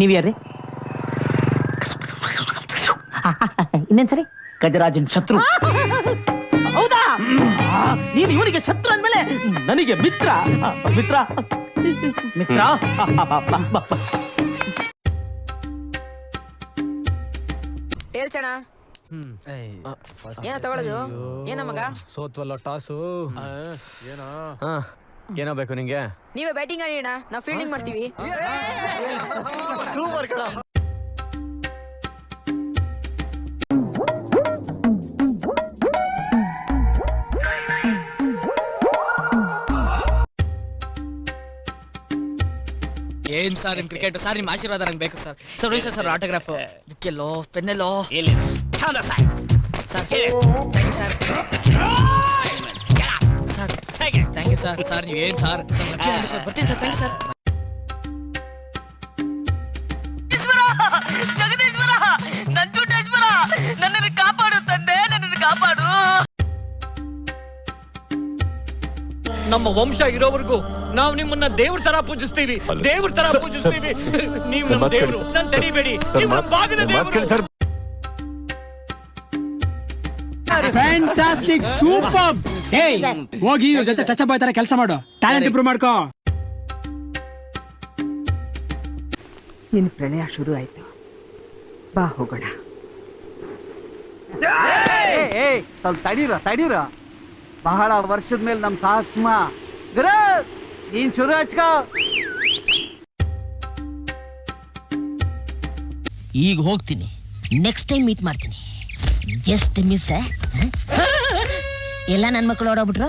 ನೀವ್ ಯಾರ್ರಿ? ಇನ್ನೇನ್ಸರಿ ಗಜರಾಜನ್ ಶತ್ರು. ಹೌದಾ? ನೀನು ಇವನಿಗೆ ಶತ್ರು ಅಂದ್ಮೇಲೆ ನನಗೆ ಮಿತ್ರ. ಮಿತ್ರ? ಮಿತ್ರ? ಹೇಳ್ಸಣ. ಏನ ತಗೊಳ್ಳೋದು ಏನ ಮಗ? ಸೋತ್ವಲ್ಲ ಟಾಸು. ಹಾ ಏನೋ ಬೇಕು ನಿಂಗೆ? ನೀವೇ ಬ್ಯಾಟಿಂಗ್ ಆಡಿಯೋಣ ನಾವು ಫೀಲ್ಡಿಂಗ್ ಮಾಡ್ತೀವಿ. ಏನ್ ಸರ್ ನಿಮ್ ಕ್ರಿಕೆಟ್ ಸರ್ ನಿಮ್ ಆಶೀರ್ವಾದ ನಂಗೆ ಬೇಕು sir sir Rohit sir autograph ಬುಕ್ಕೆಲ್ಲೋ ಪೆನ್ನೆಲ್ಲೋ sir sir thank you sir sir thank you sir sir ನೀವು ಏನ್ ಸರ್ ಸರ್ ಲಕ್ಕಿ ಸರ್ ಬರ್ತೀನಿ sir thank you sir Jagadishwara ನನ್ನನ್ನು ಕಾಪಾಡು ತಂದೆ ನನ್ನನ್ನು ಕಾಪಾಡು. ನಮ್ಮ ವಂಶ ಇರೋವರೆಗೂ ನಾವು ನಿಮ್ಮನ್ನ ದೇವ್ರ ತರ ಪೂಜಿಸ್ತೀವಿ. ದೇವ್ರ ತರ ಪೂಜಿಸ್ತೀವಿ. ನೀವು ನಮ್ಮ ದೇವ್ರು. ನನ್ ತಡಿಬೇಡಿ. ನೀವು ನಮ್ಮ ಭಾಗದ ದೇವ್ರು. ಫ್ಯಾಂಟಾಸ್ಟಿಕ್ ಸೂಪರ್ ಹೇ ಹೋಗಿ ಇವ್ರ ಜೊತೆ ಟಚ್ ಅಪ್ ಆಯ್ತಾರೆ ಕೆಲಸ ಮಾಡು. ಟ್ಯಾಲೆಂಟ್ ಇಂಪ್ರೂವ್ ಮಾಡ್ಕೋ. ಇನ್ನು ಪ್ರಣಯ ಶುರು ಆಯ್ತು. ಬಾ ಹೋಗೋಣ. ಸ್ವಲ್ಪ ತಡೀರ ತಡೀರ. ಬಹಳ ವರ್ಷದ ಮೇಲೆ ನಮ್ ಸಾಹಸ್ಮ. ಗುರು ನೀನ್ ಶುರು ಹಚ್ಕೋ. ಈಗ ಹೋಗ್ತೀನಿ. ನೆಕ್ಸ್ಟ್ ಟೈಮ್ ಮೀಟ್ ಮಾಡ್ತೀನಿ. ಜಸ್ಟ್ ಮಿಸ್ ಎಲ್ಲ ನನ್ನ ಮಕ್ಕಳು ಓಡೋಗ್ಬಿಟ್ರು?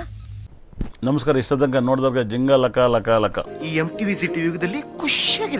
ನಮಸ್ಕಾರ ಇಷ್ಟ ತನಕ ನೋಡಿದವ್ರಿಗೆ ಜಿಂಗ ಲಕ ಲಕ ಲಕ. ಈ ಎಂ ಟಿವಿ ಸಿಟಿ ಯುಗದಲ್ಲಿ ಖುಷಿಯಾಗಿ